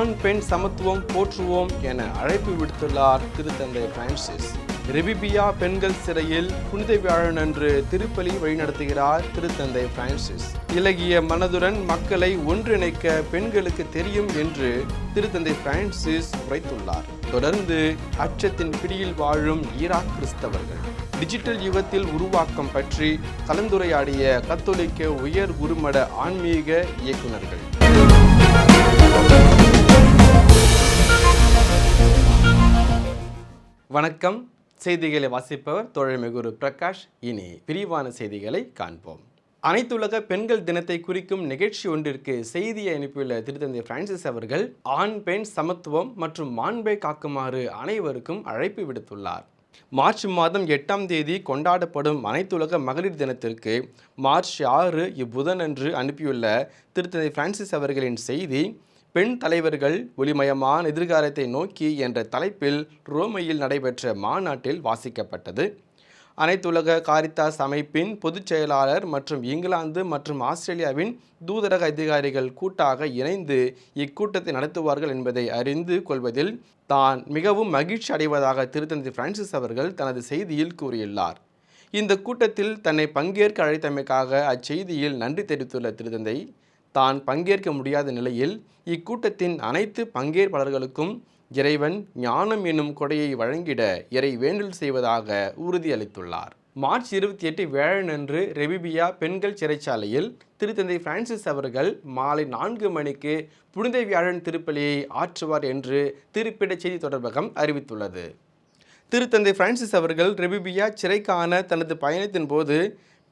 ஆண் பெண் சமத்துவம் போற்றுவோம் என அழைப்பு விடுத்துள்ளார் திருத்தந்தை பிரான்சிஸ். ரெபிபியா பெண்கள் சிறையில் புனித வியாழன் அன்று திருப்பலி வழிநடத்துகிறார் திருத்தந்தை பிரான்சிஸ். இலகிய மனதுடன் மக்களை ஒன்றிணைக்க பெண்களுக்கு தெரியும் என்று திருத்தந்தை பிரான்சிஸ் உரைத்துள்ளார். தொடர்ந்து அச்சத்தின் பிடியில் வாழும் ஈராக் கிறிஸ்தவர்கள். டிஜிட்டல் யுகத்தில் உருவாக்கம் பற்றி கலந்துரையாடிய கத்தோலிக்க உயர் குருமட ஆன்மீக இயக்குனர்கள் வணக்கம். செய்திகளை வாசிப்பவர் தோழமைகுரு பிரகாஷ். இனி விரிவான செய்திகளை காண்போம். அனைத்துலக பெண்கள் தினத்தை குறிக்கும் நிகழ்ச்சி ஒன்றிற்கு செய்தியை அனுப்பியுள்ள திருத்தந்தை பிரான்சிஸ் அவர்கள் ஆண் பெண் சமத்துவம் மற்றும் மாண்பை காக்குமாறு அனைவருக்கும் அழைப்பு விடுத்துள்ளார். மார்ச் மாதம் எட்டாம் தேதி கொண்டாடப்படும் அனைத்துலக மகளிர் தினத்திற்கு மார்ச் ஆறு இப்புதனன்று அனுப்பியுள்ள திருத்தந்தை பிரான்சிஸ் அவர்களின் செய்தி பெண் தலைவர்கள் ஒளிமயமான எதிர்காலத்தை நோக்கி என்ற தலைப்பில் ரோமையில் நடைபெற்ற மாநாட்டில் வாசிக்கப்பட்டது. அனைத்துலக காரித்தாஸ் அமைப்பின் பொதுச் செயலாளர் மற்றும் இங்கிலாந்து மற்றும் ஆஸ்திரேலியாவின் தூதரக அதிகாரிகள் கூட்டாக இணைந்து இக்கூட்டத்தை நடத்துவார்கள் என்பதை அறிந்து கொள்வதில் தான் மிகவும் மகிழ்ச்சி அடைவதாக திருத்தந்தி பிரான்சிஸ் அவர்கள் தனது செய்தியில் கூறியுள்ளார். இந்த கூட்டத்தில் தன்னை பங்கேற்க அழைத்தமைக்காக அச்செய்தியில் நன்றி தெரிவித்துள்ள திருத்தந்தை தான் பங்கேற்க முடியாத நிலையில் இக்கூட்டத்தின் அனைத்து பங்கேற்பாளர்களுக்கும் இறைவன் ஞானம் என்னும் கொடையை வழங்கிட இறை வேண்டல் செய்வதாக உறுதியளித்துள்ளார். மார்ச் இருபத்தி எட்டு வேழனன்று ரெபிபியா பெண்கள் சிறைச்சாலையில் திருத்தந்தை பிரான்சிஸ் அவர்கள் மாலை நான்கு மணிக்கு புனித வியாழன் திருப்பலியை ஆற்றுவார் என்று திருப்பிட செய்தி தொடர்பகம் அறிவித்துள்ளது. திருத்தந்தை பிரான்சிஸ் அவர்கள் ரெபிபியா சிறைக்கான தனது பயணத்தின் போது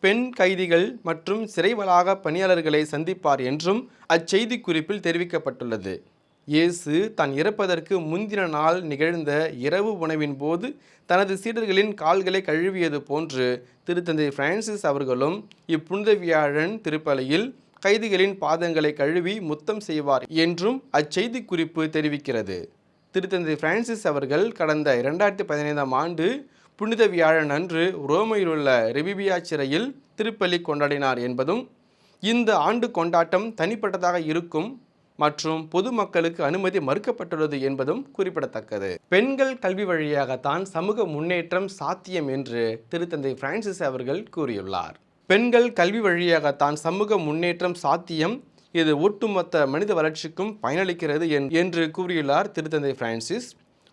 பெண் கைதிகள் மற்றும் சிறை வளாக பணியாளர்களை சந்திப்பார் என்றும் அச்செய்தி குறிப்பில் தெரிவிக்கப்பட்டுள்ளது. இயேசு தான் இறப்பதற்கு முந்தின நாள் நிகழ்ந்த இரவு உணவின் போது தனது சீடர்களின் கால்களை கழுவியது போன்று திருத்தந்தை பிரான்சிஸ் அவர்களும் இப்புனித வியாழன் திருப்பலையில் கைதிகளின் பாதங்களை கழுவி முத்தம் செய்வார் என்றும் அச்செய்தி குறிப்பு தெரிவிக்கிறது திருத்தந்தை பிரான்சிஸ் அவர்கள் கடந்த இரண்டாயிரத்தி பதினைந்தாம் ஆண்டு புனித வியாழன் அன்று ரோமையில் உள்ள ரெபிபியா சிறையில் திருப்பலி கொண்டாடினார் என்பதும் இந்த ஆண்டு கொண்டாட்டம் தனிப்பட்டதாக இருக்கும் மற்றும் பொதுமக்களுக்கு அனுமதி மறுக்கப்பட்டுள்ளது என்பதும் குறிப்பிடத்தக்கது. பெண்கள் கல்வி வழியாகத்தான் சமூக முன்னேற்றம் சாத்தியம் என்று திருத்தந்தை பிரான்சிஸ் அவர்கள் கூறியுள்ளார். பெண்கள் கல்வி வழியாகத்தான் சமூக முன்னேற்றம் சாத்தியம் இது ஒட்டுமொத்த மனித வளர்ச்சிக்கும் பயனளிக்கிறது என்- என்று கூறியுள்ளார் திருத்தந்தை பிரான்சிஸ்.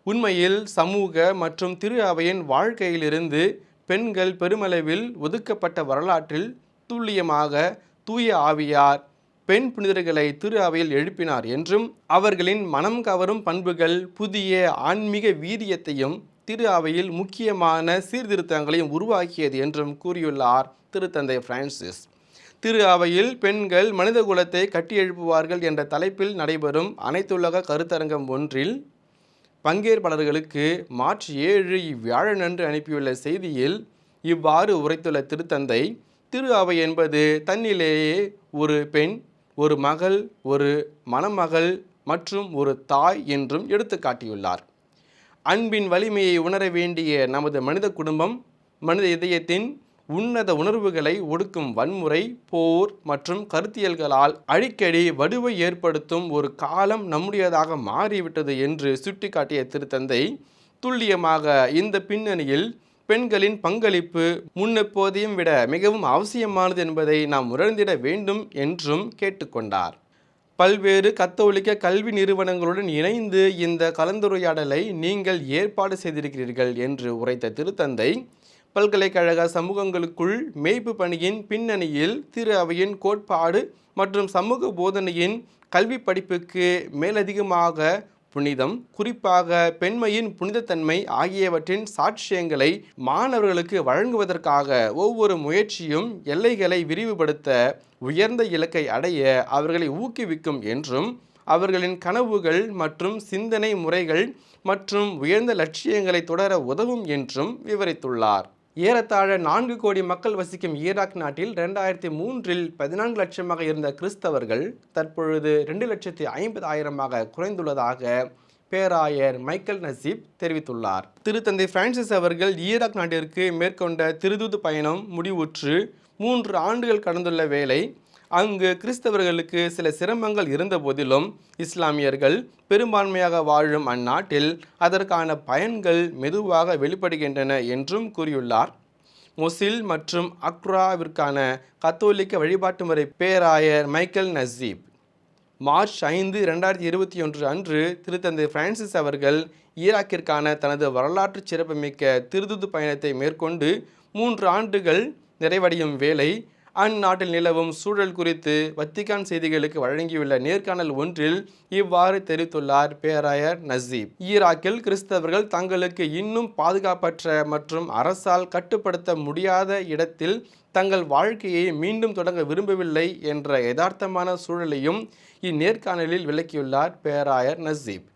உண்மையில் சமூக மற்றும் திரு அவையின் வாழ்க்கையிலிருந்து பெண்கள் பெருமளவில் ஒதுக்கப்பட்ட வரலாற்றில் துல்லியமாக தூய ஆவியார் பெண் புனிதர்களை திரு அவையில் எழுப்பினார் என்றும் அவர்களின் மனம் கவரும் பண்புகள் புதிய ஆன்மீக வீரியத்தையும் திரு அவையில் முக்கியமான சீர்திருத்தங்களையும் உருவாக்கியது என்றும் கூறியுள்ளார் திருத்தந்தை பிரான்சிஸ். திரு அவையில் பெண்கள் மனித குலத்தை கட்டியெழுப்புவார்கள் என்ற தலைப்பில் நடைபெறும் அனைத்துலக கருத்தரங்கம் ஒன்றில் பங்கேற்பாளர்களுக்கு மார்ச் ஏழு இவ்வியாழனன்று அனுப்பியுள்ள செய்தியில் இவ்வாறு உரைத்துள்ள திருத்தந்தை திரு அவை என்பது தன்னிலேயே ஒரு பெண் ஒரு மகள் ஒரு மணமகள் மற்றும் ஒரு தாய் என்றும் எடுத்துக்காட்டியுள்ளார் அன்பின் வலிமையை உணர வேண்டிய நமது மனித குடும்பம் மனித இதயத்தின் உன்னத உணர்வுகளை ஒடுக்கும் வன்முறை போர் மற்றும் கருத்தியல்களால் அடிக்கடி வடுவை ஏற்படுத்தும் ஒரு காலம் நம்முடையதாக மாறிவிட்டது என்று சுட்டிக்காட்டிய திருத்தந்தை துல்லியமாக இந்த பின்னணியில் பெண்களின் பங்களிப்பு முன்னெப்போதையும் விட மிகவும் அவசியமானது என்பதை நாம் உணர்ந்திட வேண்டும் என்றும் கேட்டுக்கொண்டார். பல்வேறு கத்தோலிக்க கல்வி நிறுவனங்களுடன் இணைந்து இந்த கலந்துரையாடலை நீங்கள் ஏற்பாடு செய்திருக்கிறீர்கள் என்று உரைத்த திருத்தந்தை பல்கலைக்கழக சமூகங்களுக்குள் மேய்ப்பு பணியின் பின்னணியில் திரு அவையின் கோட்பாடு மற்றும் சமூக போதனையின் கல்வி படிப்புக்கு மேலதிகமாக புனிதம் குறிப்பாக பெண்மையின் புனிதத்தன்மை ஆகியவற்றின் சாட்சியங்களை மாணவர்களுக்கு வழங்குவதற்காக ஒவ்வொரு முயற்சியும் எல்லைகளை விரிவுபடுத்த உயர்ந்த இலக்கை அடைய அவர்களை ஊக்குவிக்கும் என்றும் அவர்களின் கனவுகள் மற்றும் சிந்தனை முறைகள் மற்றும் உயர்ந்த லட்சியங்களை தொடர உதவும் என்றும் விவரித்துள்ளார். ஏறத்தாழ நான்கு கோடி மக்கள் வசிக்கும் ஈராக் நாட்டில் ரெண்டாயிரத்தி மூன்றில் பதினான்கு லட்சமாக இருந்த கிறிஸ்தவர்கள் தற்பொழுது ரெண்டு லட்சத்தி ஐம்பது ஆயிரமாக குறைந்துள்ளதாக பேராயர் மைக்கேல் நசீப் தெரிவித்துள்ளார். திருத்தந்தை பிரான்சிஸ் அவர்கள் ஈராக் நாட்டிற்கு மேற்கொண்ட திருதூது பயணம் முடிவுற்று மூன்று ஆண்டுகள் கடந்துள்ள வேளை அங்கு கிறிஸ்தவர்களுக்கு சில சிரமங்கள் இருந்த போதிலும் இஸ்லாமியர்கள் பெரும்பான்மையாக வாழும் அந்நாட்டில் அதற்கான பயன்கள் மெதுவாக வெளிப்படுகின்றன என்றும் கூறியுள்ளார். மொசில் மற்றும் அக்ராவிற்கான கத்தோலிக்க வழிபாட்டு முறை பேராயர் மைக்கேல் நசீப். மார்ச் ஐந்து ரெண்டாயிரத்தி இருபத்தி ஒன்று அன்று திருத்தந்தை பிரான்சிஸ் அவர்கள் ஈராக்கிற்கான தனது வரலாற்று சிறப்புமிக்க திருதுது பயணத்தை மேற்கொண்டு மூன்று ஆண்டுகள் நிறைவடையும் வேலை அந்நாட்டில் நிலவும் சூழல் குறித்து வத்திகான் செய்திகளுக்கு வழங்கியுள்ள நேர்காணல் ஒன்றில் இவ்வாறு தெரிவித்துள்ளார் பேராயர் நசீப். ஈராக்கில் கிறிஸ்தவர்கள் தங்களுக்கு இன்னும் பாதுகாப்பற்ற மற்றும் அரசால் கட்டுப்படுத்த முடியாத இடத்தில் தங்கள் வாழ்க்கையை மீண்டும் தொடங்க விரும்பவில்லை என்ற யதார்த்தமான சூழலையும் இந்நேர்காணலில் விளக்கியுள்ளார் பேராயர் நசீப்.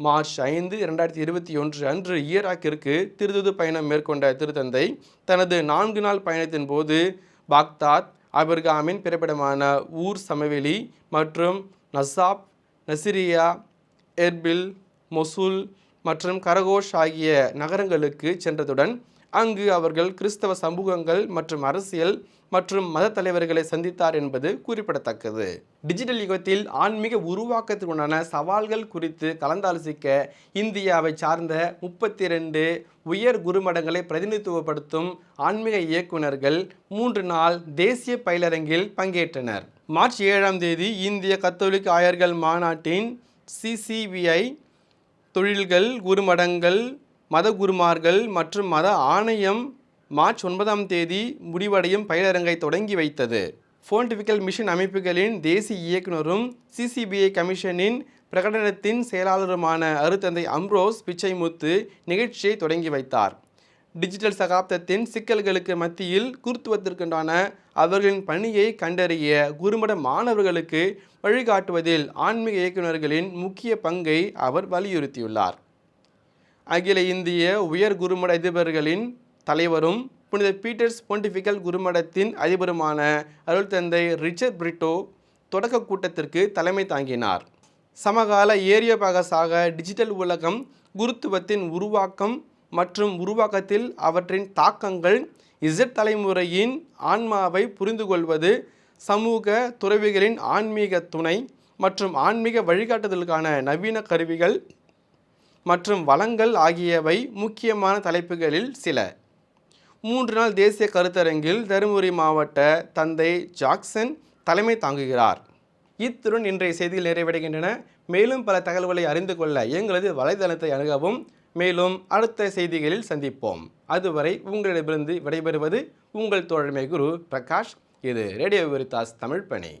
மார்ச் ஐந்து இரண்டாயிரத்தி இருபத்தி ஒன்று அன்று ஈராக்கிற்கு திருதுது பயணம் மேற்கொண்ட திருத்தந்தை தனது நான்கு நாள் பயணத்தின் போது பாக்தாத் அபர்காமின் பிறப்பிடமான ஊர் சமவெளி மற்றும் நசாப் நசிரியா எர்பில் மொசூல் மற்றும் கரகோஷ் ஆகிய நகரங்களுக்கு சென்றதுடன் அங்கு அவர்கள் கிறிஸ்தவ சமூகங்கள் மற்றும் அரசியல் மற்றும் மத தலைவர்களை சந்தித்தார் என்பது குறிப்பிடத்தக்கது. டிஜிட்டல் யுகத்தில் ஆன்மீக உருவாக்கத்திற்குண்டான சவால்கள் குறித்து கலந்தாலோசிக்க இந்தியாவை சார்ந்த முப்பத்தி ரெண்டு உயர் குருமடங்களை பிரதிநிதித்துவப்படுத்தும் ஆன்மீக இயக்குனர்கள் மூன்று நாள் தேசிய பயிலரங்கில் பங்கேற்றனர். மார்ச் ஏழாம் தேதி இந்திய கத்தோலிக்க ஆயர்கள் மாநாட்டின் சிசிபிஐ தொழில்கள் குருமடங்கள் மத குருமார்கள் மற்றும் மத ஆணையம் மார்ச் ஒன்பதாம் தேதி முடிவடையும் பயிலரங்கை தொடங்கி வைத்தது. ஃபோன்டிஃபிக்கல் மிஷன் அமைப்புகளின் தேசிய இயக்குனரும் சிசிபிஐ கமிஷனின் பிரகடனத்தின் செயலாளருமான அருத்தந்தை அம்ரோஸ் பிச்சைமுத்து நிகழ்ச்சியை தொடங்கி வைத்தார். டிஜிட்டல் சகாப்தத்தின் சிக்கல்களுக்கு மத்தியில் குருத்துவத்திற்குண்டான அவர்களின் பணியை கண்டறிய குருமட மாணவர்களுக்கு வழிகாட்டுவதில் ஆன்மீக இயக்குநர்களின் முக்கிய பங்கை அவர் வலியுறுத்தியுள்ளார். அகில இந்திய உயர் குருமட அதிபர்களின் தலைவரும் புனித பீட்டர்ஸ் பொண்டிஃபிக்கல் குருமடத்தின் அதிபருமான அருள் தந்தை ரிச்சர்ட் பிரிட்டோ தொடக்க கூட்டத்திற்கு தலைமை தாங்கினார். சமகால ஏரியபாகஸாக டிஜிட்டல் உலகம் குருத்துவத்தின் உருவாக்கம் மற்றும் உருவாக்கத்தில் அவற்றின் தாக்கங்கள் இசட் தலைமுறையின் ஆன்மாவை புரிந்து கொள்வது சமூக துறவிகளின் ஆன்மீக துணை மற்றும் ஆன்மீக வழிகாட்டுதலுக்கான நவீன கருவிகள் மற்றும் வளங்கள் ஆகியவை முக்கியமான தலைப்புகளில் சில. மூன்று நாள் தேசிய கருத்தரங்கில் தருமபுரி மாவட்ட தந்தை ஜாக்சன் தலைமை தாங்குகிறார். இத்துடன் இன்றைய செய்திகள் நிறைவடைகின்றன. மேலும் பல தகவல்களை அறிந்து கொள்ள எங்களது வலைதளத்தை அணுகவும். மேலும் அடுத்த செய்திகளில் சந்திப்போம். அதுவரை உங்களிடமிருந்து விடைபெறுவது உங்கள் தோழமை குரு பிரகாஷ். இது ரேடியோ விருத்தாஸ் தமிழ் பணி.